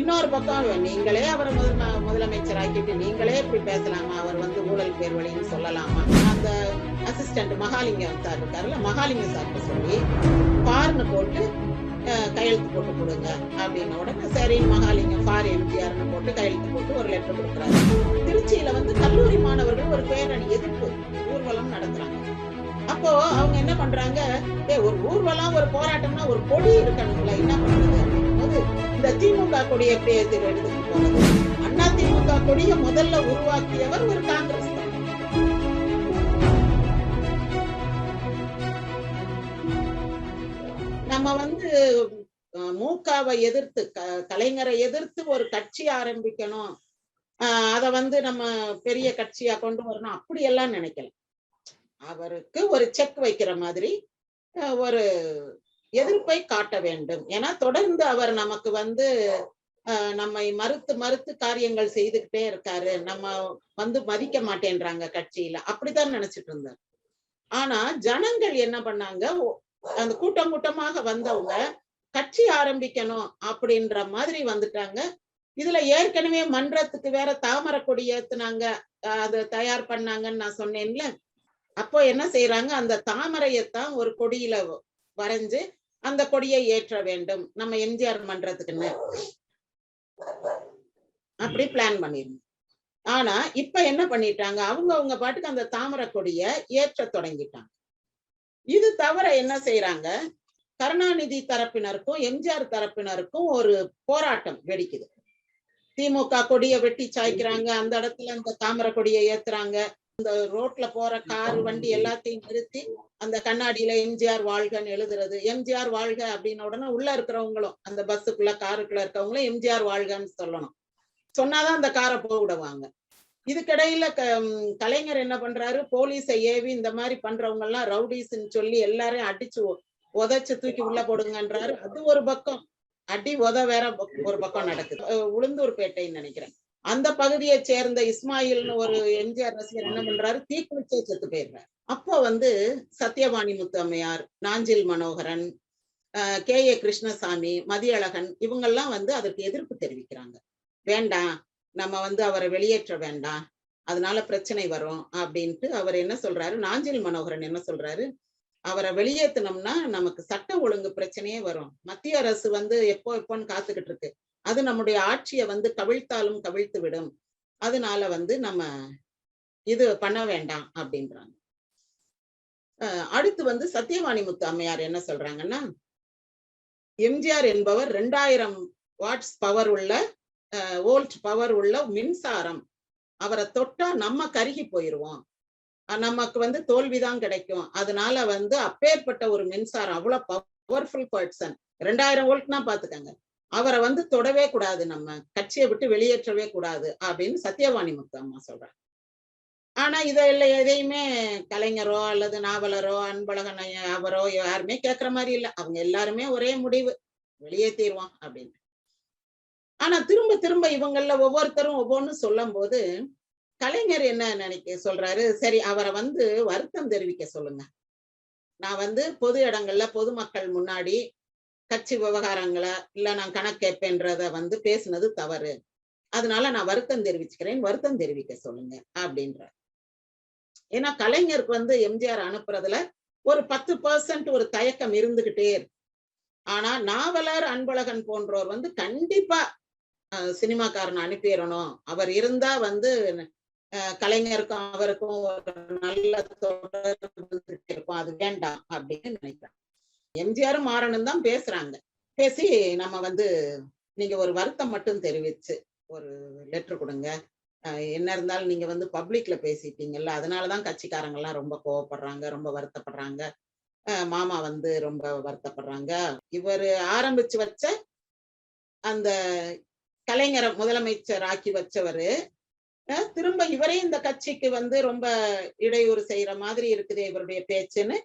இன்னொரு பக்கம் நீங்களே அவரை முதல் முதலமைச்சர் ஆக்கிட்டு நீங்களே இப்படி பேசலாமா? அவர் வந்து ஊழல் பேர் வழின்னு சொல்லலாமா? அந்த அசிஸ்டன்ட் மகாலிங்கம் சார் இருக்காருல்ல மகாலிங்கம் சார்கிட்ட சொல்லி பாருன்னு போட்டு கையெழுத்து போட்டு கொடுங்க அப்படின்ன உடனே சரி மகாலிங்கம் ஃபார் எம்ஜிஆர்னு போட்டு கையெழுத்து போட்டு ஒரு லெட்டர் கொடுக்குறாரு. திருச்சியில வந்து கல்லூரி மாணவர்கள் ஒரு பேரணி எதிர்ப்பு ஊர்வலம் நடத்துறாங்க. அப்போ அவங்க என்ன பண்றாங்க? ஏ ஒரு ஊர்வலம் ஒரு போராட்டம்னா ஒரு கொடி இருக்கணும்ல என்ன பண்றது அப்படிங்கும்போது இந்த திமுக கொடி எப்படி எடுத்துட்டு போனது அண்ணா திமுக கொடியை முதல்ல உருவாக்கியவர் ஒரு காங்கிரஸ் நம்ம வந்து மூக்காவை எதிர்த்து க- கலைஞரை எதிர்த்து ஒரு கட்சி ஆரம்பிக்கணும். அத வந்து நம்ம பெரிய கட்சியா கொண்டு வரணும் அப்படியெல்லாம் நினைக்கல. அவருக்கு ஒரு செக் வைக்கிற மாதிரி ஒரு எதிர்ப்பை காட்ட வேண்டும். ஏன்னா தொடர்ந்து அவர் நமக்கு வந்து நம்மை மறுத்து மறுத்து காரியங்கள் செய்துகிட்டே இருக்காரு. நம்ம வந்து மதிக்க மாட்டேன்றாங்க கட்சியில. அப்படித்தான் நினைச்சிட்டு இருந்தார். ஆனா ஜனங்கள் என்ன பண்ணாங்க? அந்த கூட்டம் கூட்டமாக வந்தவங்க கட்சி ஆரம்பிக்கணும் அப்படின்ற மாதிரி வந்துட்டாங்க. இதுல ஏற்கனவே மன்றத்துக்கு வேற தாமரை கொடி ஏத்துனாங்க. அஹ் அதை தயார் பண்ணாங்கன்னு நான் சொன்னேன்ல. அப்போ என்ன செய்யறாங்க அந்த தாமரையத்தான் ஒரு கொடியில வரைஞ்சு அந்த கொடியை ஏற்ற வேண்டும். நம்ம எம்ஜிஆர் மன்றத்துக்குன்னு அப்படி பிளான் பண்ணிருந்தோம். ஆனா இப்ப என்ன பண்ணிட்டாங்க? அவங்க அவங்க பாட்டுக்கு அந்த தாமரை கொடிய ஏற்ற தொடங்கிட்டாங்க. இது தவிர என்ன செய்யறாங்க கருணாநிதி தரப்பினருக்கும் எம்ஜிஆர் தரப்பினருக்கும் ஒரு போராட்டம் வெடிக்குது. திமுக கொடியை வெட்டி சாய்க்கிறாங்க. அந்த இடத்துல அந்த தாமரை கொடியை ஏத்துறாங்க. இந்த ரோட்ல போற கார் வண்டி எல்லாத்தையும் நிறுத்தி அந்த கண்ணாடியில எம்ஜிஆர் வாழ்கன்னு எழுதுறது. எம்ஜிஆர் வாழ்க அப்படின்ன உடனே உள்ள இருக்கிறவங்களும் அந்த பஸ்ஸுக்குள்ள காருக்குள்ள இருக்கவங்களும் எம்ஜிஆர் வாழ்கன்னு சொல்லணும். சொன்னாதான் அந்த காரை போக விடுவாங்க. இதுக்கிடையில கலைஞர் என்ன பண்றாரு? போலீஸை ஏவி இந்த மாதிரி பண்றவங்க எல்லாம் ரவுடிஸ்ன்னு சொல்லி எல்லாரையும் அடிச்சு உதைச்சு தூக்கி உள்ள போடுங்கன்றாரு. அது ஒரு பக்கம். அடி உத வேற ஒரு பக்கம் நடக்குது. உளுந்தூர்பேட்டைன்னு நினைக்கிறேன். அந்த பகுதியை சேர்ந்த இஸ்மாயில்னு ஒரு எம்ஜிஆர் ரசிகர் என்ன பண்றாரு? தீக்குளிச்சே செத்து போயிடுறாரு. அப்போ வந்து சத்யவாணி முத்தம்மையார் நாஞ்சில் மனோகரன் கே. ஏ. கிருஷ்ணசாமி மதியழகன் இவங்கெல்லாம் வந்து அதற்கு எதிர்ப்பு தெரிவிக்கிறாங்க. வேண்டாம் நம்ம வந்து அவரை வெளியேற்ற வேண்டாம். அதனால பிரச்சனை வரும் அப்படின்ட்டு அவர் என்ன சொல்றாரு? நாஞ்சில் மனோகரன் என்ன சொல்றாரு? அவரை வெளியேத்தினோம்னா நமக்கு சட்ட ஒழுங்கு பிரச்சனையே வரும். மத்திய அரசு வந்து எப்போ எப்போன்னு காத்துக்கிட்டு இருக்கு. அது நம்முடைய ஆட்சியை வந்து கவிழ்த்தாலும் கவிழ்த்து விடும் அதனால வந்து நம்ம இது பண்ண வேண்டாம் அப்படின்றாங்க. அடுத்து வந்து சத்தியவாணி முத்து அம்மையார் என்ன சொல்றாங்கன்னா எம்ஜிஆர் என்பவர் ரெண்டாயிரம் வாட்ஸ் பவர் உள்ள வோல்ட் பவர் உள்ள மின்சாரம். அவரை தொட்டா நம்ம கருகி போயிருவோம். நமக்கு வந்து தோல்விதான் கிடைக்கும். அதனால வந்து அப்பேற்பட்ட ஒரு மின்சாரம் அவ்வளவு பவர்ஃபுல் பர்சன் ரெண்டாயிரம் வோல்ட்னா பாத்துக்கங்க. அவரை வந்து தொடவே கூடாது நம்ம கட்சியை விட்டு வெளியேற்றவே கூடாது அப்படின்னு சத்யவாணி முத்து அம்மா சொல்றாங்க. ஆனா இதில் எதையுமே கலைஞரோ அல்லது நாவலரோ அன்பழகன் அவரோ யாருமே கேட்கற மாதிரி இல்ல. அவங்க எல்லாருமே ஒரே முடிவு வெளியேற்றிடுவோம் அப்படின்னு. ஆனா திரும்ப திரும்ப இவங்கள ஒவ்வொருத்தரும் ஒவ்வொன்றும் சொல்லும் போது கலைஞர் என்ன நினைக்க சொல்றாரு சரி அவரை வந்து வருத்தம் தெரிவிக்க சொல்லுங்க. நான் வந்து பொது இடங்கள்ல பொதுமக்கள் முன்னாடி கட்சி விவகாரங்களை இல்ல நான் கணக்கு கேட்பேன்றத வந்து பேசுனது தவறு. அதனால நான் வருத்தம் தெரிவிச்சுக்கிறேன் வருத்தம் தெரிவிக்க சொல்லுங்க அப்படின்ற ஏன்னா கலைஞருக்கு வந்து எம்ஜிஆர் அனுப்புறதுல ஒரு பத்து பர்சன்ட் ஒரு தயக்கம் இருந்துகிட்டே இருக்கு. ஆனா நாவலர் அன்பழகன் போன்றோர் வந்து கண்டிப்பா சினிமாக்காரன் அனுப்பிடணும். அவர் இருந்தா வந்து அஹ், கலைஞருக்கும் அவருக்கும் ஒரு நல்ல தொடர்பு இருக்கும் அது வேண்டாம் அப்படின்னு நினைக்கிறேன் எம்ஜிஆரும் மாறணும் தான் பேசுறாங்க. பேசி நம்ம வந்து நீங்க ஒரு வருத்தம் மட்டும் தெரிவிச்சு ஒரு லெட்டர் கொடுங்க. என்ன இருந்தாலும் நீங்க வந்து பப்ளிக்ல பேசிட்டீங்கல்ல அதனாலதான் கட்சிக்காரங்க எல்லாம் ரொம்ப கோவப்படுறாங்க ரொம்ப வருத்தப்படுறாங்க. மாமா வந்து ரொம்ப வருத்தப்படுறாங்க. இவர் ஆரம்பிச்சு வச்ச அந்த கலைஞரை முதலமைச்சர் ஆக்கி வச்சவரு திரும்ப இவரே இந்த கட்சிக்கு வந்து ரொம்ப இடையூறு செய்யற மாதிரி இருக்குது இவருடைய பேச்சுன்னு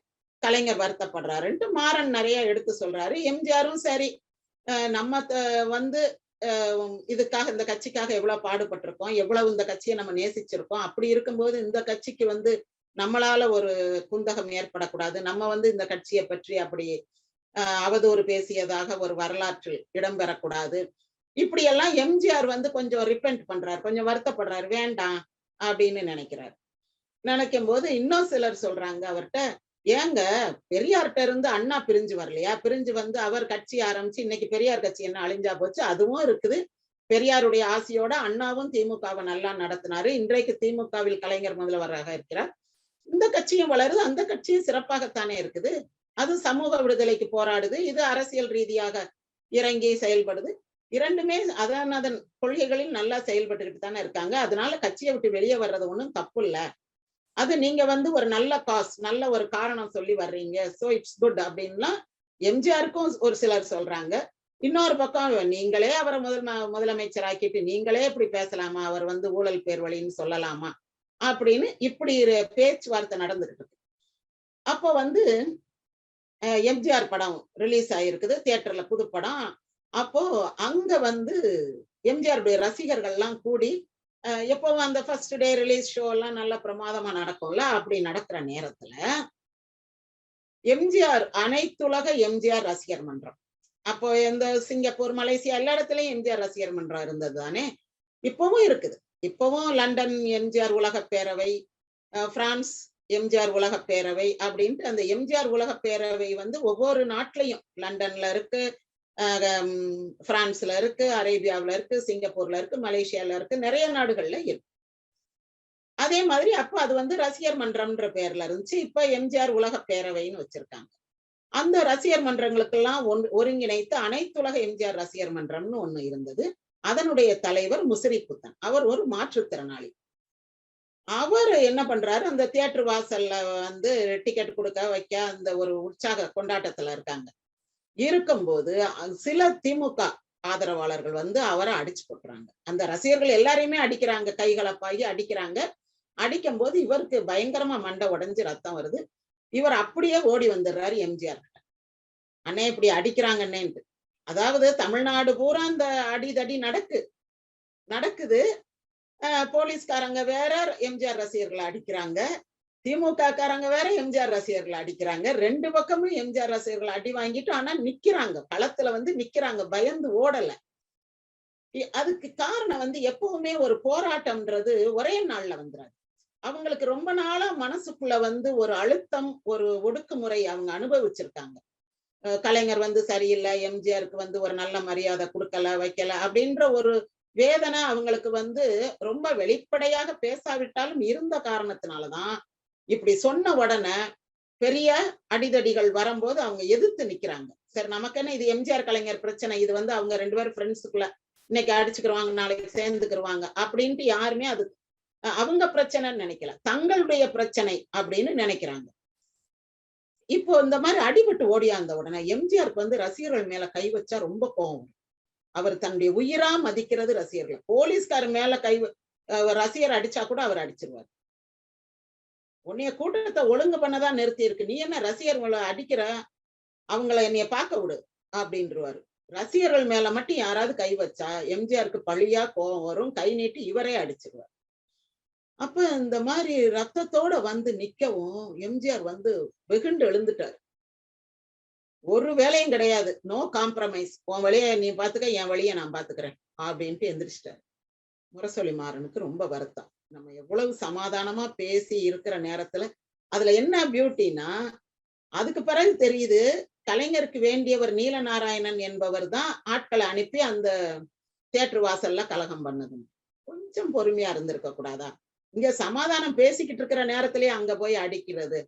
கலைஞர் வருத்தப்படுறாருன்ட்டு மாறன் நிறைய எடுத்து சொல்றாரு. எம்ஜிஆரும் சரி நம்ம வந்து இதுக்காக இந்த கட்சிக்காக எவ்வளவு பாடுபட்டிருக்கோம் எவ்வளவு இந்த கட்சியை நம்ம நேசிச்சிருக்கோம் அப்படி இருக்கும்போது இந்த கட்சிக்கு வந்து நம்மளால ஒரு குந்தகம் ஏற்படக்கூடாது. நம்ம வந்து இந்த கட்சியை பற்றி அப்படி அவதூறு பேசியதாக ஒரு வரலாற்றில் இடம்பெறக்கூடாது இப்படி எல்லாம் எம்ஜிஆர் வந்து கொஞ்சம் ரிப்பெண்ட் பண்றாரு கொஞ்சம் வருத்தப்படுறாரு. வேண்டாம் அப்படின்னு நினைக்கிறார். நினைக்கும் போது இன்னும் சிலர் சொல்றாங்க அவர்கிட்ட ஏங்க பெரியார்கிட்ட இருந்து அண்ணா பிரிஞ்சு வரலையா? பிரிஞ்சு வந்து அவர் கட்சி ஆரம்பிச்சு இன்னைக்கு பெரியார் கட்சி என்ன அழிஞ்சா போச்சு? அதுவும் இருக்குது. பெரியாருடைய ஆசையோட அண்ணாவும் திமுகவை நல்லா நடத்தினாரு. இன்றைக்கு திமுகவில் கலைஞர் முதல்வராக இருக்கிறார். இந்த கட்சியும் வளருது. அந்த கட்சியும் சிறப்பாகத்தானே இருக்குது. அது சமூக விடுதலைக்கு போராடுது. இது அரசியல் ரீதியாக இறங்கி செயல்படுது. இரண்டுமே அதன் அதன் கொள்கைகளில் நல்லா செயல்பட்டுக்கிட்டு தானே இருக்காங்க. அதனால கட்சியை விட்டு வெளியே வர்றது ஒன்றும் தப்பு இல்ல. அது நீங்க வந்து ஒரு நல்ல காஸ் நல்ல ஒரு காரணம் சொல்லி வர்றீங்க. சோ இட்ஸ் குட் அப்படின்லாம் எம்ஜிஆருக்கும் ஒரு சிலர் சொல்றாங்க. இன்னொரு பக்கம் நீங்களே அவரை முதல் முதலமைச்சர் ஆக்கிட்டு நீங்களே இப்படி பேசலாமா? அவர் வந்து ஊழல் பேர் வழின்னு சொல்லலாமா? அப்படின்னு இப்படி பேச்சுவார்த்தை நடந்துகிட்டு இருக்கு. அப்போ வந்து எம்ஜிஆர் படம் ரிலீஸ் ஆயிருக்குது. தியேட்டர்ல புது படம். அப்போ அங்க வந்து எம்ஜிஆருடைய ரசிகர்கள் எல்லாம் கூடி எப்பவும் அந்த ஃபர்ஸ்ட் டே ரிலீஸ் ஷோ எல்லாம் நல்ல பிரமாதமா நடக்கும்ல? அப்படி நடக்கிற நேரத்துல எம்ஜிஆர் அனைத்துலக எம்ஜிஆர் ரசிகர் மன்றம். அப்போ எந்த சிங்கப்பூர் மலேசியா எல்லா இடத்துலயும் எம்ஜிஆர் ரசிகர் மன்றம் இருந்தது தானே இப்பவும் இருக்குது. இப்பவும் லண்டன் எம்ஜிஆர் உலக பேரவை அஹ், பிரான்ஸ் எம்ஜிஆர் உலக பேரவை அப்படின்ட்டு அந்த எம்ஜிஆர் உலக பேரவை வந்து ஒவ்வொரு நாட்டிலையும். லண்டன்ல இருக்கு பிரான்ஸ்ல இருக்கு அரேபியாவுல இருக்கு சிங்கப்பூர்ல இருக்கு மலேசியால இருக்கு நிறைய நாடுகள்ல இருக்கு. அதே மாதிரி அப்ப அது வந்து ரசிகர் மன்றம்ன்ற பேர்ல இருந்துச்சு. இப்ப எம்ஜிஆர் உலக பேரவைன்னு வச்சிருக்காங்க. அந்த ரசிகர் மன்றங்களுக்கெல்லாம் ஒன் ஒருங்கிணைத்து அனைத்துலக எம்ஜிஆர் ரசிகர் மன்றம்னு ஒண்ணு இருந்தது. அதனுடைய தலைவர் முசிறி புத்தன் அவர் ஒரு மாற்றுத்திறனாளி. அவர் என்ன பண்றாரு? அந்த தியேட்டர் வாசல்ல வந்து டிக்கெட் கொடுக்க வைக்க அந்த ஒரு உற்சாக கொண்டாட்டத்துல இருக்காங்க. இருக்கும்போது சில திமுக ஆதரவாளர்கள் வந்து அவரை அடிச்சு போட்டுறாங்க அந்த ரசிகர்கள் எல்லாரையுமே அடிக்கிறாங்க கைகலப்பாகி அடிக்கிறாங்க. அடிக்கும் போது இவருக்கு பயங்கரமா மண்டை உடஞ்சி ரத்தம் வருது. இவர் அப்படியே ஓடி வந்துடுறாரு எம்ஜிஆர் கிட்ட. அண்ணே இப்படி அடிக்கிறாங்கன்னேன்ட்டு அதாவது தமிழ்நாடு பூரா அந்த அடிதடி நடக்கு நடக்குது. போலீஸ்காரங்க வேற எம்ஜிஆர் ரசிகர்களை அடிக்கிறாங்க. திமுக காரங்க வேற எம்ஜிஆர் ரசிகர்களை அடிக்கிறாங்க. ரெண்டு பக்கமும் எம்ஜிஆர் ரசிகர்கள் அடி வாங்கிட்டு ஆனா நிக்கிறாங்க. களத்துல வந்து நிக்கிறாங்க. பயந்து ஓடல. அதுக்கு காரணம் வந்து எப்பவுமே ஒரு போராட்டம்ன்றது ஒரே நாள்ல வந்துராது. அவங்களுக்கு ரொம்ப நாளா மனசுக்குள்ள வந்து ஒரு அழுத்தம் ஒரு ஒடுக்குமுறை அவங்க அனுபவிச்சிருக்காங்க. கலைஞர் வந்து சரியில்லை எம்ஜிஆருக்கு வந்து ஒரு நல்ல மரியாதை கொடுக்கல வைக்கல அப்படின்ற ஒரு வேதனை அவங்களுக்கு வந்து ரொம்ப வெளிப்படையாக பேசாவிட்டாலும் இருந்த காரணத்தினாலதான் இப்படி சொன்ன உடனே பெரிய அடிதடிகள் வரும்போது அவங்க எதிர்த்து நிக்கிறாங்க. சரி நமக்கு என்ன இது எம்ஜிஆர் கலைஞர் பிரச்சனை? இது வந்து அவங்க ரெண்டு பேரும் ஃப்ரெண்ட்ஸுக்குள்ள இன்னைக்கு அடிச்சுக்கிருவாங்க நாளைக்கு சேர்ந்துக்கிருவாங்க அப்படின்ட்டு யாருமே அது அவங்க பிரச்சனைன்னு நினைக்கல. தங்களுடைய பிரச்சனை அப்படின்னு நினைக்கிறாங்க. இப்போ இந்த மாதிரி அடிபட்டு ஓடியாந்த உடனே எம்ஜிஆருக்கு வந்து ரசிகர்கள் மேல கை வச்சா ரொம்ப கோவம். அவர் தன்னுடைய உயிரா மதிக்கிறது ரசிகர்கள். போலீஸ்கார் மேல கை ரசிகர் அடிச்சா கூட அவர் அடிச்சிருவார். உன்னைய கூட்டத்தை ஒழுங்கு பண்ணதான் நிறுத்தி இருக்கு நீ என்ன ரசிகர்களை அடிக்கிற? அவங்கள என்னைய பார்க்க விடு அப்படின்றவாரு. ரசிகர்கள் மேல மட்டும் யாராவது கை வச்சா எம்ஜிஆருக்கு பழியா கோவம் வரும். கை நீட்டி இவரே அடிச்சிருவார். அப்ப இந்த மாதிரி ரத்தத்தோட வந்து நிக்கவும் எம்ஜிஆர் வந்து வெகுண்டு எழுந்துட்டார். ஒரு வேலையும் கிடையாது. நோ காம்ப்ரமைஸ் உன் வழிய நீ பாத்துக்க என் வழிய நான் பாத்துக்கிறேன் அப்படின்ட்டு எந்திரிச்சிட்டாரு. முரசொலி மாறனுக்கு ரொம்ப வருத்தம். நம்ம எவ்வளவு சமாதானமா பேசி இருக்கிற நேரத்துல அதுல என்ன பியூட்டினா அதுக்கு பிறகு தெரியுது கலைஞருக்கு வேண்டியவர் நீல நாராயணன் என்பவர் தான் ஆட்களை அனுப்பி அந்த தேட்டர் வாசல்ல கலகம் பண்ணது. கொஞ்சம் பொறுமையா இருந்திருக்க கூடாதா? இங்க சமாதானம் பேசிக்கிட்டு இருக்கிற நேரத்திலேயே அங்க போய் அடிக்கிறது.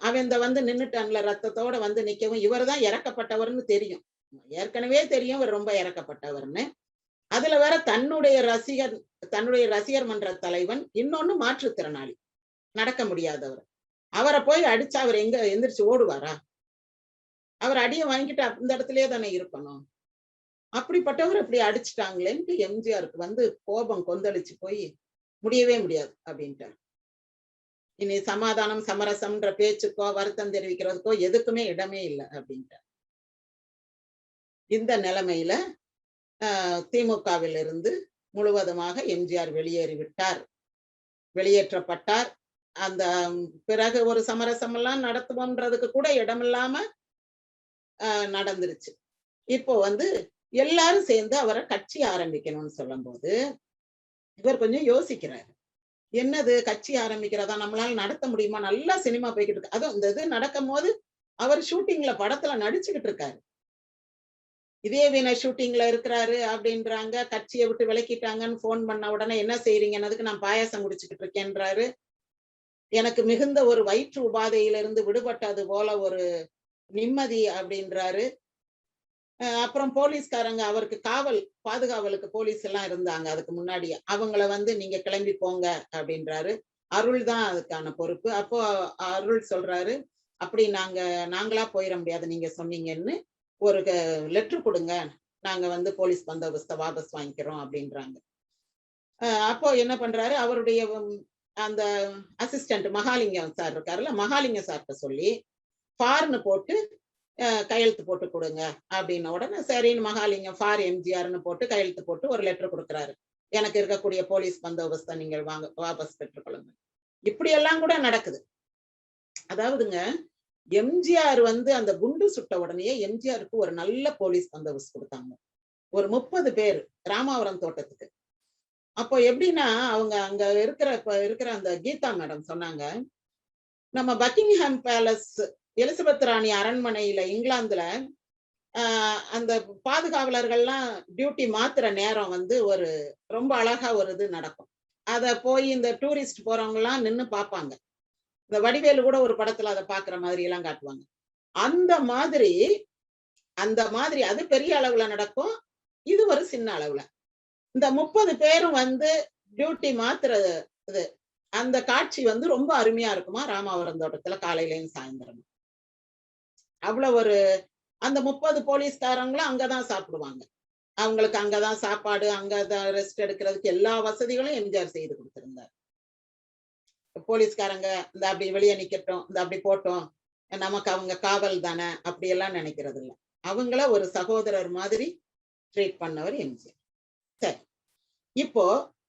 அவன் இந்த வந்து நின்னுட்டான்ல ரத்தத்தோட வந்து நிக்கவும் இவர்தான் இறக்கப்பட்டவர்னு தெரியும். ஏற்கனவே தெரியும் இவர் ரொம்ப இறக்கப்பட்டவர்னு. அதுல வேற தன்னுடைய ரசிகர் தன்னுடைய ரசிகர் மன்ற தலைவன் இன்னொன்னு மாற்றுத்திறனாளி நடக்க முடியாதவர். அவரை போய் அடிச்சா அவர் எங்க எந்திரிச்சு ஓடுவாரா? அவர் அடியை வாங்கிட்டு அந்த இந்த இடத்துலயே தானே இருக்கணும். அப்படிப்பட்டவர் இப்படி அடிச்சுட்டாங்களேன்ட்டு எம்ஜிஆருக்கு வந்து கோபம் கொந்தளிச்சு போய் முடியவே முடியாது அப்படின்ட்டார். இனி சமாதானம் சமரசம்ன்ற பேச்சுக்கோ வருத்தம் தெரிவிக்கிறதுக்கோ எதுக்குமே இடமே இல்லை அப்படின்ட்டார். இந்த நிலைமையில ஆஹ் இருந்து முழுவதுமாக எம்ஜிஆர் வெளியேறிவிட்டார். வெளியேற்றப்பட்டார். அந்த பிறகு ஒரு சமரசம் எல்லாம் நடத்துவோம்ன்றதுக்கு கூட இடமில்லாம ஆஹ் நடந்துருச்சு. இப்போ வந்து எல்லாரும் சேர்ந்து அவரை கட்சி ஆரம்பிக்கணும்னு சொல்லும்போது இவர் கொஞ்சம் யோசிக்கிறாரு. என்னது கட்சி ஆரம்பிக்கிறதா? நம்மளால நடத்த முடியுமா? நல்லா சினிமா போய்கிட்டு இருக்கு. அதுவும் இந்த இது நடக்கும் போது அவர் ஷூட்டிங்ல படத்துல நடிச்சுக்கிட்டு இருக்காரு. இதே வீண ஷூட்டிங்ல இருக்கிறாரு அப்படின்றாங்க. கட்சியை விட்டு விளக்கிட்டாங்கன்னு போன் பண்ண உடனே என்ன செய்றீங்கன்னதுக்கு நான் பாயாசம் குடிச்சுக்கிட்டு இருக்கேன்றாரு. எனக்கு மிகுந்த ஒரு வயிற்று உபாதையிலிருந்து விடுபட்டது போல ஒரு நிம்மதி அப்படின்றாரு. அப்புறம் போலீஸ்காரங்க அவருக்கு காவல் பாதுகாவலுக்கு போலீஸ் எல்லாம் இருந்தாங்க அதுக்கு முன்னாடி அவங்கள வந்து நீங்க கிளம்பி போங்க அப்படின்றாரு. அருள் தான் அதுக்கான பொறுப்பு. அப்போ அருள் சொல்றாரு. அப்படி நாங்க நாங்களா போயிட முடியாது நீங்க சொன்னீங்கன்னு ஒரு லெட்டர் கொடுங்க. நாங்க வந்து போலீஸ் பந்தோபஸ்த வாபஸ் வாங்கிக்கிறோம் அப்படின்றாங்க. அஹ் அப்போ என்ன பண்றாரு? அவருடைய அந்த அசிஸ்டன்ட் மகாலிங்கம் சார் இருக்காருல்ல மகாலிங்கம் சார்கிட்ட சொல்லி ஃபார்னு போட்டு அஹ், கையெழுத்து போட்டு கொடுங்க அப்படின்ன உடனே சரின்னு மகாலிங்கம் ஃபார் எம்ஜிஆர்னு போட்டு கையெழுத்து போட்டு ஒரு லெட்டர் கொடுக்குறாரு. எனக்கு இருக்கக்கூடிய போலீஸ் பந்தோபஸ்தை நீங்கள் வாங்க வாபஸ் பெற்றுக்கொள்ளுங்க இப்படியெல்லாம் கூட நடக்குது. அதாவதுங்க எம்ஜிஆர் வந்து அந்த குண்டு சுட்ட உடனே எம்ஜிஆருக்கு ஒரு நல்ல போலீஸ் பந்தோபஸ்து கொடுத்தாங்க. ஒரு முப்பது பேர் ராமாவரம் தோட்டத்துக்கு. அப்போ எப்படின்னா அவங்க அங்க இருக்கிற இப்ப இருக்கிற அந்த கீதா மேடம் சொன்னாங்க நம்ம பக்கிங்ஹாம் பேலஸ் எலிசபெத் ராணி அரண்மனையில இங்கிலாந்துல ஆஹ் அந்த பாதுகாவலர்கள்லாம் டியூட்டி மாத்துற நேரம் வந்து ஒரு ரொம்ப அழகா ஒரு இது நடக்கும். அதை போய் இந்த டூரிஸ்ட் போறவங்கலாம் நின்று நின்னு பார்ப்பாங்க இந்த வடிவேலு கூட ஒரு படத்துல அதை பாக்குற மாதிரி எல்லாம் காட்டுவாங்க. அந்த மாதிரி அந்த மாதிரி அது பெரிய அளவுல நடக்கும். இது ஒரு சின்ன அளவுல. இந்த முப்பது பேரும் வந்து டியூட்டி மாத்துறது இது. அந்த காட்சி வந்து ரொம்ப அருமையா இருக்குமா? ராமாவரம் தோட்டத்துல காலையிலயும் சாயந்தரமும். அவ்வளவு ஒரு அந்த முப்பது போலீஸ்காரங்களும் அங்கதான் சாப்பிடுவாங்க. அவங்களுக்கு அங்கதான் சாப்பாடு அங்கதான் ரெஸ்ட் எடுக்கிறதுக்கு எல்லா வசதிகளும் எம்ஜிஆர் செய்து கொடுத்திருந்தார். போலீஸ்காரங்க இந்த அப்படி வெளியே நிக்கட்டும் இந்த அப்படி போட்டோம் நமக்கு அவங்க காவல் தானே அப்படி எல்லாம் நினைக்கிறது இல்லை அவங்கள ஒரு சகோதரர் மாதிரி ட்ரீட் பண்ணவர் எம்ஜிஆர் சரி. இப்போ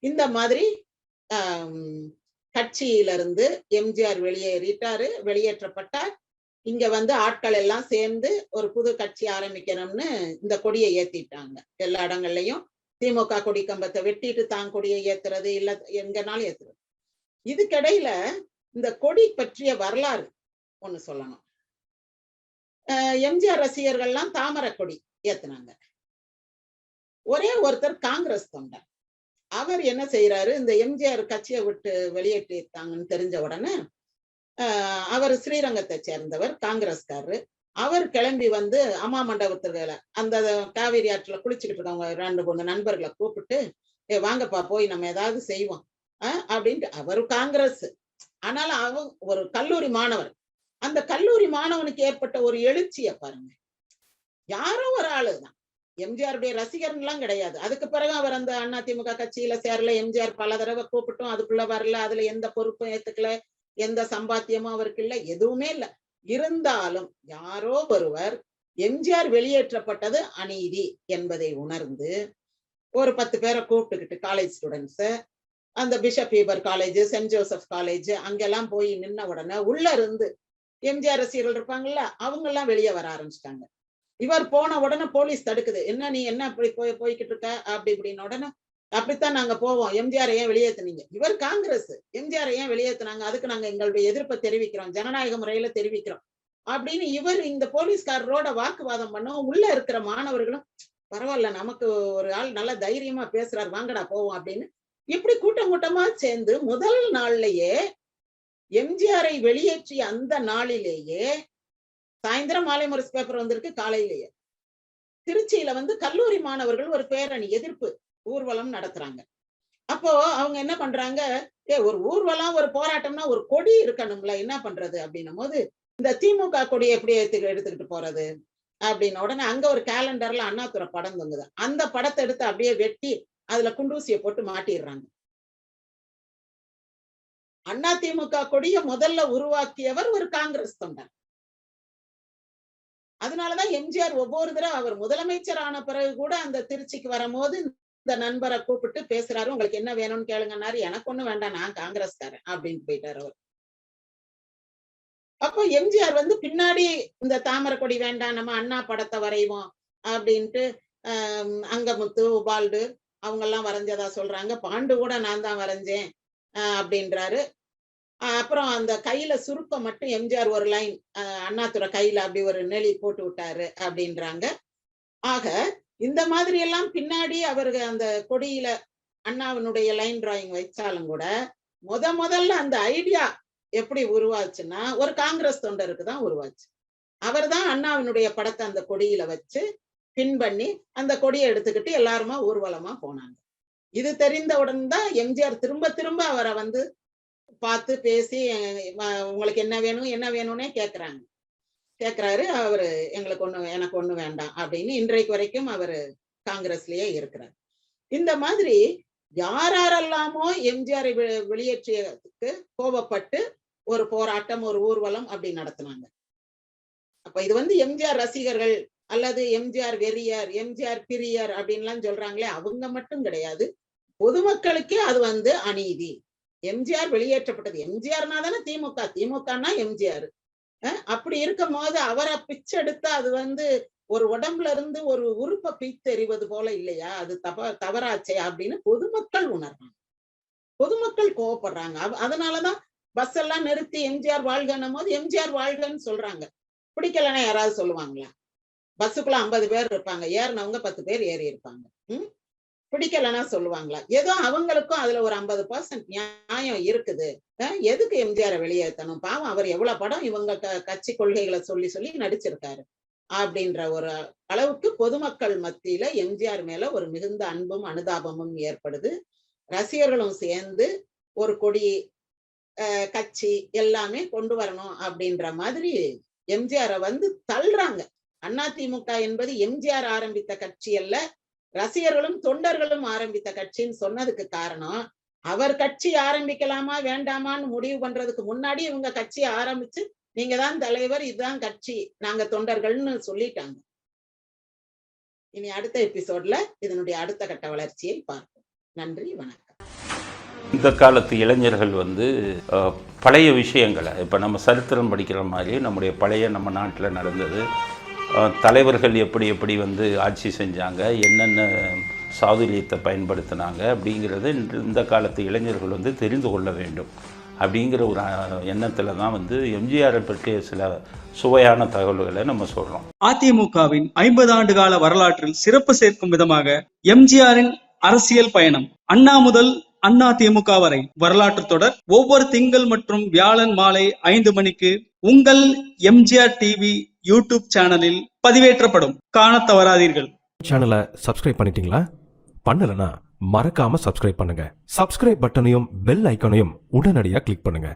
இந்த மாதிரி கட்சியிலிருந்து கட்சியில இருந்து எம்ஜிஆர் வெளியேறிட்டாரு வெளியேற்றப்பட்டார். இங்க வந்து ஆட்கள் எல்லாம் சேர்ந்து ஒரு புது கட்சி ஆரம்பிக்கணும்னு இந்த கொடியை ஏத்திட்டாங்க. எல்லா இடங்கள்லயும். திமுக கொடி கம்பத்தை வெட்டிட்டு தான் கொடியை ஏத்துறது இல்ல எங்கனாலும் ஏத்துறது. இதுக்கிடையில இந்த கொடி பற்றிய வரலாறு ஒண்ணு சொல்லணும். எம்ஜிஆர் ரசிகர்கள்லாம் தாமரை கொடி ஏத்துனாங்க. ஒரே ஒருத்தர் காங்கிரஸ் தொண்டர். அவர் என்ன செய்யறாரு இந்த எம்ஜிஆர் கட்சியை விட்டு வெளியேற்றிட்டாங்கன்னு தெரிஞ்ச உடனே ஆஹ் அவர் ஸ்ரீரங்கத்தை சேர்ந்தவர் காங்கிரஸ்காரரு. அவர் கிளம்பி வந்து அம்மா மண்டபத்துல அந்த காவேரி ஆற்றுல குளிச்சுக்கிட்டு இருக்கவங்க ரெண்டு மூணு நண்பர்களை கூப்பிட்டு ஏ வாங்கப்பா போய் நம்ம ஏதாவது செய்வோம். அப்படின்ட்டு அவர் காங்கிரஸ். ஆனாலும் அவங்க ஒரு கல்லூரி மாணவர். அந்த கல்லூரி மாணவனுக்கு ஏற்பட்ட ஒரு எழுச்சிய பாருங்க. யாரோ ஒரு ஆளுதான் எம்ஜிஆருடைய ரசிகர்லாம் கிடையாது. அதுக்கு பிறகு அவர் அந்த அண்ணா திமுக கட்சியில சேரல. எம்ஜிஆர் பல தடவை கூப்பிட்டோம் அதுக்குள்ள வரல. அதுல எந்த பொறுப்பும் ஏத்துக்கல. எந்த சம்பாத்தியமும் அவருக்கு இல்ல. எதுவுமே இல்ல. இருந்தாலும் யாரோ ஒருவர் எம்ஜிஆர் வெளியேற்றப்பட்டது அநீதி என்பதை உணர்ந்து ஒரு பத்து பேரை கூப்பிட்டுக்கிட்டு காலேஜ் ஸ்டூடெண்ட்ஸ அந்த Bishop Heber college St Joseph college அங்கெல்லாம் போய் நின்ன உடனே உள்ள இருந்து எம்ஜிஆர் ரசிகர்கள் இருப்பாங்கல்ல அவங்க எல்லாம் வெளியே வர ஆரம்பிச்சிட்டாங்க. இவர் போன உடனே போலீஸ் தடுக்குது. என்ன நீ என்ன அப்படி போய் போய்கிட்டு இருக்க? அப்படி இப்படின்னு உடனே அப்படித்தான் நாங்க போவோம். எம்ஜிஆர் ஏன் வெளியேத்துனீங்க? இவர் காங்கிரஸ். எம்ஜிஆர் ஏன் வெளியேத்துனாங்க? அதுக்கு நாங்க எங்களுடைய எதிர்ப்பை தெரிவிக்கிறோம். ஜனநாயக முறையில தெரிவிக்கிறோம். அப்படின்னு இவர் இந்த போலீஸ்காரரோட வாக்குவாதம் பண்ணோம் உள்ள இருக்கிற மாணவர்களும் பரவாயில்ல நமக்கு ஒரு ஆள் நல்ல தைரியமா பேசுறாரு. வாங்கடா போவோம். அப்படின்னு இப்படி கூட்டம் கூட்டமா சேர்ந்து முதல் நாள்லயே எம்ஜிஆரை வெளியேற்றிய அந்த நாளிலேயே சாயந்தரம் மாலை முரசு பேப்பர் வந்திருக்கு காலையிலேயே. திருச்சியில வந்து கல்லூரி மாணவர்கள் ஒரு பேரணி எதிர்ப்பு ஊர்வலம் நடத்துறாங்க. அப்போ அவங்க என்ன பண்றாங்க? ஏ ஒரு ஊர்வலம் ஒரு போராட்டம்னா ஒரு கொடி இருக்கணும்ல என்ன பண்றது அப்படின்னும் போது இந்த திமுக கொடியை எப்படி எடுத்து எடுத்துக்கிட்டு போறது? அப்படின்னு உடனே அங்க ஒரு கேலண்டர்ல அண்ணாதுரை படம் தொங்குது. அந்த படத்தை எடுத்து அப்படியே வெட்டி அதுல குண்டூசிய போட்டு மாட்டிடுறாங்க. அண்ணா திமுக கொடிய முதல்ல உருவாக்கியவர் ஒரு காங்கிரஸ் தொண்டர். அதனாலதான் எம்ஜிஆர் ஒவ்வொரு தடவை அவர் முதலமைச்சர் ஆன பிறகு கூட அந்த திருச்சிக்கு வரும்போது இந்த நண்பரை கூப்பிட்டு பேசுறாரு உங்களுக்கு என்ன வேணும்னு கேளுங்கன்னாரு. எனக்கு ஒண்ணு வேண்டாம் நான் காங்கிரஸ்காரன் அப்படின்னு போயிட்டாரு அவர். அப்போ எம்ஜிஆர் வந்து பின்னாடி இந்த தாமரை கொடி வேண்டாம் நம்ம அண்ணா படத்தை வரைவோம் அப்படின்ட்டு ஆஹ் அங்கமுத்து உபால்டு அவங்க எல்லாம் வரைஞ்சதா சொல்றாங்க. பாண்டு கூட நான் தான் வரைஞ்சேன் அப்படின்றாரு. அப்புறம் அந்த கையில சுருக்க மட்டும் எம்ஜிஆர் ஒரு லைன் அண்ணாதுரை கையில அப்படி ஒரு நெளி போட்டு விட்டாரு அப்படின்றாங்க. ஆக இந்த மாதிரி எல்லாம் பின்னாடி அவருக்கு அந்த கொடியில அண்ணாவினுடைய லைன் டிராயிங் வச்சாலும் கூட முத முதல்ல அந்த ஐடியா எப்படி உருவாச்சுன்னா ஒரு காங்கிரஸ் தொண்டருக்கு தான் உருவாச்சு. அவர் தான் அண்ணாவினுடைய படத்தை அந்த கொடியில வச்சு பின் பண்ணி அந்த கொடியை எடுத்துக்கிட்டு எல்லாருமா ஊர்வலமா போனாங்க. இது தெரிந்தவுடன் தான் எம்ஜிஆர் திரும்ப திரும்ப அவரை வந்து பார்த்து பேசி உங்களுக்கு என்ன வேணும் என்ன வேணும்னே கேக்குறாங்க. கேக்குறாரு அவரு எங்களுக்கு ஒண்ணு எனக்கு ஒண்ணு வேண்டாம் அப்படின்னு இன்றைக்கு வரைக்கும் அவரு காங்கிரஸ்லயே இருக்கிறார். இந்த மாதிரி யாரெல்லாமோ எம்ஜிஆரை வெளியேற்றியதுக்கு கோபப்பட்டு ஒரு போராட்டம் ஒரு ஊர்வலம் அப்படி நடத்துனாங்க. அப்ப இது வந்து எம்ஜிஆர் ரசிகர்கள் அல்லது எம்ஜிஆர் வெறியார் எம்ஜிஆர் பிரியர் அப்படின்லாம் சொல்றாங்களே அவங்க மட்டும் கிடையாது. பொதுமக்களுக்கே அது வந்து அநீதி. எம்ஜிஆர் வெளியேற்றப்பட்டது. எம்ஜிஆர்னா தானே திமுக. திமுகனா எம்ஜிஆர். அஹ் அப்படி இருக்கும் போது அவரை பிச்செடுத்தா அது வந்து ஒரு உடம்புல இருந்து ஒரு உறுப்பை பித்தெறிவது போல இல்லையா? அது தவ தவறாச்சே அப்படின்னு பொதுமக்கள் உணர்றாங்க. பொதுமக்கள் கோவப்படுறாங்க. அதனாலதான் பஸ் எல்லாம் நிறுத்தி எம்ஜிஆர் வாழ்கன்னும் போது எம்ஜிஆர் வாழ்கன்னு சொல்றாங்க. பிடிக்கலன்னா யாராவது சொல்லுவாங்களா? பஸ்ஸுக்குள்ள ஐம்பது பேர் இருப்பாங்க. ஏறினவங்க பத்து பேர் ஏறி இருப்பாங்க. ம்? பிடிக்கலன்னா சொல்லுவாங்களா? ஏதோ அவங்களுக்கும் அதுல ஒரு ஐம்பது பர்சன்ட் நியாயம் இருக்குது. எதுக்கு எம்ஜிஆரை வெளியேற்றணும்? பாவம் அவர் எவ்வளவு படம் இவங்க கட்சி கொள்கைகளை சொல்லி சொல்லி நடிச்சிருக்காரு. அப்படின்ற ஒரு அளவுக்கு பொதுமக்கள் மத்தியில எம்ஜிஆர் மேல ஒரு மிகுந்த அன்பும் அனுதாபமும் ஏற்படுது. ரசிகர்களும் சேர்ந்து ஒரு கொடி அஹ், கட்சி எல்லாமே கொண்டு வரணும் அப்படின்ற மாதிரி எம்ஜிஆரை வந்து தள்ளுறாங்க. அதிமுக என்பது எம்ஜிஆர் ஆரம்பித்த கட்சி அல்ல ரசிகர்களும் தொண்டர்களும் ஆரம்பித்த கட்சின்னு சொன்னதுக்கு காரணம் அவர் கட்சி ஆரம்பிக்கலாமா வேண்டாமான்னு முடிவு பண்றதுக்கு முன்னாடி இவங்க கட்சியை ஆரம்பிச்சு நீங்க தான் தலைவர் இதுதான் கட்சி நாங்க தொண்டர்கள்னு சொல்லிட்டாங்க. இனி அடுத்த எபிசோட்ல இதனுடைய அடுத்த கட்ட வளர்ச்சியை பார்ப்போம். நன்றி வணக்கம். இந்த காலத்து இளைஞர்கள் வந்து பழைய விஷயங்களை இப்போ நம்ம சரித்திரம் படிக்கிற மாதிரி நம்முடைய பழைய நம்ம நாட்டில் நடந்தது தலைவர்கள் எப்படி எப்படி வந்து ஆட்சி செஞ்சாங்க என்னென்ன சாதுரியத்தை பயன்படுத்தினாங்க அப்படிங்கிறத இந்த- இந்த காலத்து இளைஞர்கள் வந்து தெரிந்து கொள்ள வேண்டும். அப்படிங்கிற ஒரு எண்ணத்தில் தான் வந்து எம்ஜிஆரை பற்றிய சில சுவையான தகவல்களை நம்ம சொல்கிறோம் அதிமுகவின் ஐம்பது ஆண்டு கால வரலாற்றில் சிறப்பு சேர்க்கும் விதமாக எம்ஜிஆரின் அரசியல் பயணம் அண்ணா முதல் அண்ணா திமுக வரை வரலாற்று தொடர். ஒவ்வொரு திங்கள் மற்றும் வியாழன் மாலை ஐந்து மணிக்கு உங்கள் எம்ஜிஆர் டிவி யூடியூப் சேனலில் பதிவேற்றப்படும். காண தவறாதீர்கள். சேனலை சப்ஸ்கிரைப் பண்ணிட்டீங்களா? பண்ணலனா மறக்காம சப்ஸ்கிரைப் பண்ணுங்க. சப்ஸ்கிரைப் பட்டனையும் பெல் ஐக்கனையும் உடனடியாக கிளிக் பண்ணுங்க.